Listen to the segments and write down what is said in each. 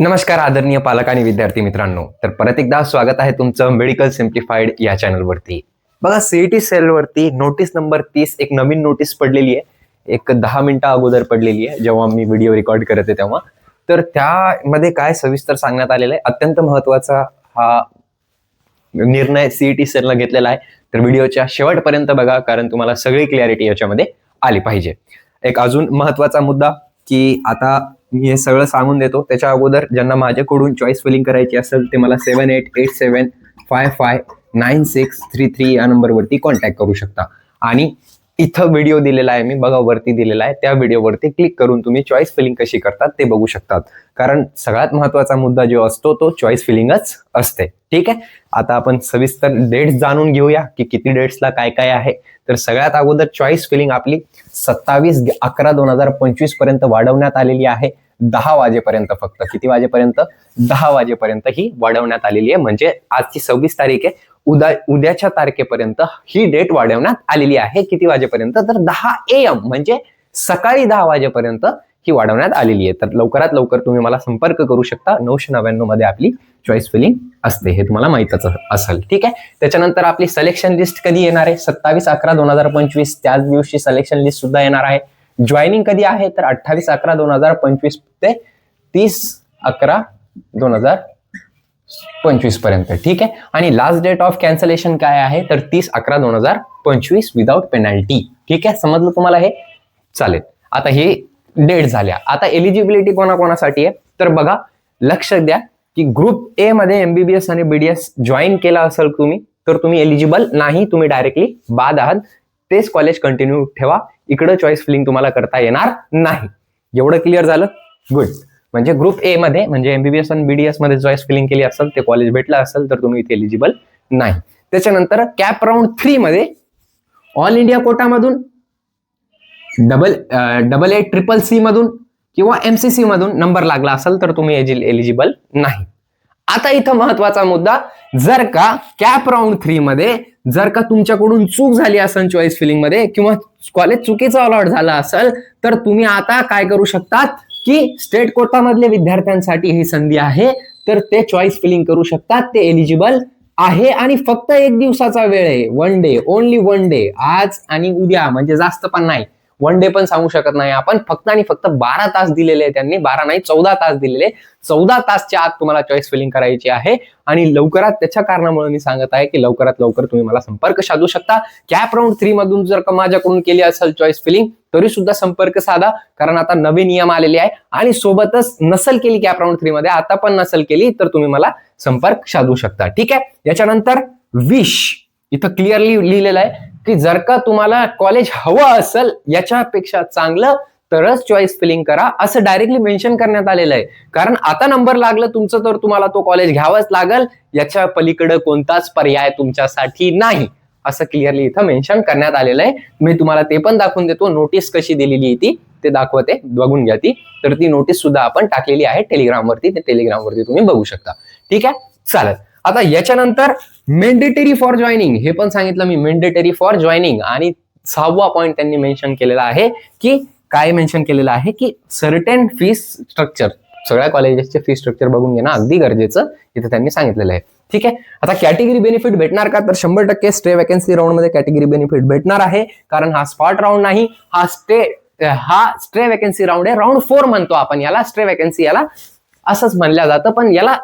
नमस्कार आदरणीय पालक आणि विद्यार्थी मित्रांनो. तर परत एकदा स्वागत आहे तुमचं मेडिकल सिम्प्लिफाईड या चॅनलवरती बघा सीईटी सेलवरती नोटीस नंबर तीस एक नवीन नोटीस पडलेली आहे. एक दहा मिनिटं अगोदर पडलेली आहे जेव्हा मी व्हिडिओ रेकॉर्ड करत आहे तेव्हा. तर त्यामध्ये काय सविस्तर सांगण्यात आलेलं आहे? अत्यंत महत्त्वाचा हा निर्णय सीईटी सेलनं घेतलेला आहे. तर व्हिडिओच्या शेवटपर्यंत बघा कारण तुम्हाला सगळी क्लॅरिटी याच्यामध्ये आली पाहिजे. एक अजून महत्त्वाचा मुद्दा की आता मी हे सगळं सांगून देतो. त्याच्या अगोदर ज्यांना माझ्याकडून चॉईस फिलिंग करायची असेल ते मला seven eight eight seven five five nine six three three या नंबरवरती कॉन्टॅक्ट करू शकता. आणि इथं व्हिडिओ दिलेला आहे मी बघा वरती दिलेला आहे. त्या व्हिडिओवरती क्लिक करून तुम्ही चॉईस फिलिंग कशी करतात ते बघू शकतात. कारण सगळ्यात महत्त्वाचा मुद्दा जो असतो तो चॉईस फिलिंगच असते. ठीक आहे? आता आपण सविस्तर डेट्स जाणून घेऊया की किती डेट्सला काय काय आहे. तर सगळ्यात अगोदर चॉईस फिलिंग आपली सत्तावीस अकरा दोन हजार पंचवीसपर्यंत वाढवण्यात आलेली आहे. दहा वाजेपर्यंत फक्त. किती वाजेपर्यंत? दहा वाजेपर्यंत ही वाढवण्यात आलेली आहे. म्हणजे आजची सव्वीस तारीख आहे. उद्या उद्याच्या तारखेपर्यंत ही डेट वाढवण्यात आलेली आहे. किती वाजेपर्यंत? तर दहा ए एम म्हणजे सकाळी दहा वाजेपर्यंत ही वाढवण्यात आलेली आहे. तर लवकरात लवकर तुम्ही मला संपर्क करू शकता. नऊशे नव्याण्णवमध्ये आपली चॉईस फिलिंग असते हे तुम्हाला माहितच असेल. ठीक आहे? त्याच्यानंतर आपली सलेक्शन लिस्ट कधी येणार आहे? सत्तावीस अकरा दोन हजार पंचवीस. त्याच दिवशी सलेक्शन लिस्ट सुद्धा येणार आहे. जॉईनिंग कधी आहे? तर अठ्ठावीस अकरा दोन हजार पंचवीस ते तीस अकरा दोन हजार पंचवीसपर्यंत ठीक आहे? आणि लास्ट डेट ऑफ कॅन्सलेशन काय आहे? तर तीस अकरा दोन हजार पंचवीस विदाउट पेनल्टी ठीक आहे? समजलं तुम्हाला हे? चालेल. आता हे डेट झाल्या. आता एलिजिबिलिटी कोणाकोणासाठी आहे? तर बघा लक्ष द्या की ग्रुप ए मध्ये एमबीबीएस आणि बीडीएस जॉईन केला असेल तुम्ही तर तुम्ही एलिजिबल नाही तुम्ही डायरेक्टली बाद आहात. तेच कॉलेज कंटिन्यू ठेवा. इकडं चॉईस फिलिंग तुम्हाला करता येणार नाही. एवढं क्लिअर झालं? गुड म्हणजे ग्रुप ए मध्ये म्हणजे एमबीबीएस आणि बीडीएसमध्ये चॉईस फिलिंग केली असेल ते कॉलेज भेटलं असेल तर तुम्ही इथे एलिजिबल नाही. त्याच्यानंतर कॅप राऊंड थ्री मध्ये all India कोटामधून double double A triple C मधून किंवा एमसीसी मधून नंबर लागला असेल तर तुम्ही एलिजिबल नाही. आता इथं महत्त्वाचा मुद्दा जर का कॅप राऊंड थ्री मध्ये जर का तुमच्याकडून चूक झाली असेल चॉईस फिलिंगमध्ये किंवा कॉलेज चुकीचं अलॉट झालं असेल तर तुम्ही आता काय करू शकतात? की स्टेट कोटामधल्या विद्यार्थ्यांसाठी ही संधी आहे तर ते चॉईस फिलिंग करू शकतात ते एलिजिबल आहे. आणि फक्त एक दिवसाचा वेळ आहे one day only one day आज आणि उद्या म्हणजे जास्त पण नाही. वन डे पण सांगू शकत नाही. आपण फक्त आणि फक्त बारा तास दिलेले आहे त्यांनी. बारा नाही चौदा तास दिलेले चौदा तासच्या आत तुम्हाला चॉईस फिलिंग करायची आहे. आणि लवकरात त्याच्या कारणामुळे मी सांगत आहे की लवकरात लवकर तुम्ही मला संपर्क साधू शकता. कॅप राऊंड थ्री मधून जर का माझ्याकडून केली असेल चॉईस फिलिंग तरी सुद्धा संपर्क साधा. कारण आता नवे नियम आलेले आहे. आणि सोबतच नसल केली कॅप राऊंड थ्री मध्ये आता पण नसल केली तर तुम्ही मला संपर्क साधू शकता. ठीक आहे? याच्यानंतर विश इथं क्लिअरली लिहिलेलं आहे. की जर का तुम्हाला कॉलेज हवं असेल याच्यापेक्षा चांगलं तरच चॉईस फिलिंग करा असं डायरेक्टली मेन्शन करण्यात आलेलं आहे. कारण आता नंबर लागलं तुमचं तर तुम्हाला तो कॉलेज घ्यावाच लागल. याच्या पलीकडे कोणताच पर्याय तुमच्यासाठी नाही असं क्लिअरली इथं मेन्शन करण्यात आलेलं आहे. मी तुम्हाला ते पण दाखवून देतो. नोटीस कशी दिलेली ती ते दाखवते. बघून घ्या ती. तर ती नोटीस सुद्धा आपण टाकलेली आहे टेलिग्रामवरती ते टेलिग्रामवरती तुम्ही बघू शकता. ठीक आहे? चालेल. आता याच्यानंतर मेंडेटरी फॉर जॉईनिंग हे पण सांगितलं मी मेंडेटरी फॉर जॉईनिंग आणि सहावा पॉईंट त्यांनी मेन्शन केलेला आहे की काय मेन्शन केलेलं आहे की सर्टेन फीस स्ट्रक्चर सगळ्या कॉलेजेसचे फी स्ट्रक्चर बघून घेणं अगदी गरजेचं इथं त्यांनी सांगितलेलं आहे. ठीक आहे? आता कॅटेगरी बेनिफिट भेटणार का? तर शंभर टक्के स्टे वॅकन्सी राऊंडमध्ये कॅटेगरी बेनिफिट भेटणार आहे. कारण हा स्पॉट राऊंड नाही हा स्टे हा स्ट्रे वॅकन्सी राऊंड आहे. राऊंड फोर म्हणतो आपण याला स्ट्रे वॅकन्सी याला. असंच म्हणलं जातं पण याला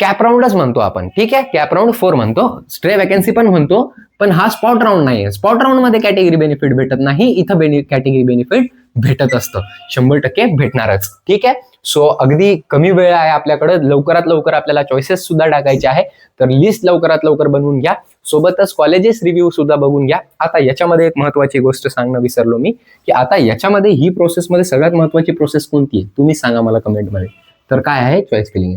कॅप राऊंडच म्हणतो आपण ठीक आहे? कॅप राऊंड फोर म्हणतो. स्ट्रे वॅकन्सी पण म्हणतो पण हा स्पॉट राऊंड नाही स्पॉट राऊंडमध्ये कॅटेगरी बेनिफिट भेटत नाही इथं बेनि कॅटेगरी बेनिफिट भेटत असतं. शंभर टक्के भेटणारच ठीक आहे? सो अगदी कमी वेळ आहे आपल्याकडे लवकरात लवकर आपल्याला चॉईसेस सुद्धा टाकायचे आहे. तर लिस्ट लवकरात लवकर बनवून घ्या. सोबतच कॉलेजेस रिव्ह्यू सुद्धा बघून घ्या. आता याच्यामध्ये एक महत्वाची गोष्ट सांगणं विसरलो मी की आता याच्यामध्ये ही प्रोसेसमध्ये सगळ्यात महत्वाची प्रोसेस कोणती आहे? तुम्ही सांगा मला कमेंटमध्ये तर काय आहे? चॉईस फिलिंग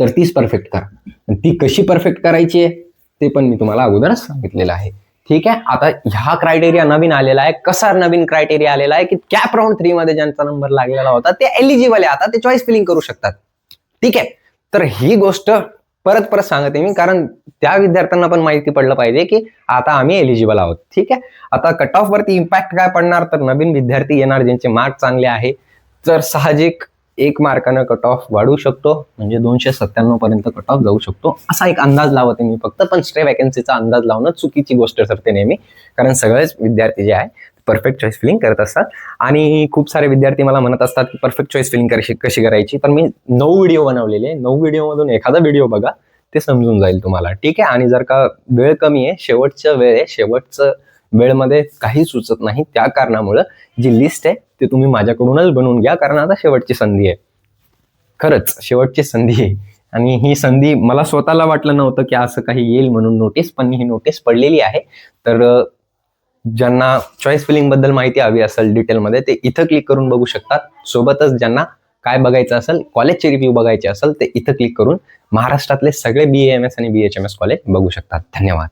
तर तीच परफेक्ट करा. आणि ती कशी परफेक्ट करायची आहे ते पण मी तुम्हाला अगोदरच सांगितलेलं आहे. ठीक आहे? आता ह्या क्रायटेरिया नवीन आलेला आहे. कसा नवीन क्रायटेरिया आलेला आहे की कॅप राऊंड थ्री मध्ये ज्यांचा नंबर लागलेला होता ते एलिजिबल आहे. आता ते चॉईस फिलिंग करू शकतात. ठीक आहे? तर ही गोष्ट परत परत सांगते मी कारण त्या विद्यार्थ्यांना पण माहिती पडलं पाहिजे की आता आम्ही एलिजिबल आहोत. ठीक आहे? आता कट ऑफ वरती इम्पॅक्ट काय पडणार? तर नवीन विद्यार्थी येणार ज्यांचे मार्क चांगले आहे. तर साहजिक एक मार्कानं कट ऑफ वाढू शकतो म्हणजे दोनशे सत्त्याण्णव पर्यंत कट ऑफ जाऊ शकतो. असा एक अंदाज लावते मी फक्त पण स्ट्रे वॅकन्सीचा अंदाज लावणं चुकीची गोष्ट ठरते नेहमी. कारण सगळेच विद्यार्थी जे आहे परफेक्ट चॉईस फिलिंग करत असतात. आणि खूप सारे विद्यार्थी मला म्हणत असतात की परफेक्ट चॉईस फिलिंग कशी कशी करायची. पण मी नऊ व्हिडिओ बनवलेले नऊ व्हिडिओमधून एखादा व्हिडिओ बघा ते समजून जाईल तुम्हाला. ठीक आहे? आणि जर का वेळ कमी आहे शेवटचं वेळ आहे शेवटचं वेळमध्ये काही सुचत नाही त्या कारणामुळं जी लिस्ट आहे ते तुम्ही माझ्याकडूनच बनवून घ्या कारण आता शेवटची संधी आहे. खरंच शेवटची संधी आहे. आणि ही संधी मला स्वतःला वाटलं नव्हतं की असं काही येईल म्हणून नोटीस पण ही नोटीस पडलेली आहे. तर ज्यांना चॉईस फिलिंगबद्दल माहिती हवी असेल डिटेलमध्ये ते इथं क्लिक करून बघू शकतात. सोबतच ज्यांना काय बघायचं असेल कॉलेजचे रिव्ह्यू बघायचे असेल ते इथं क्लिक करून महाराष्ट्रातले सगळे बी एम एस आणि B H M S college बघू शकतात. धन्यवाद.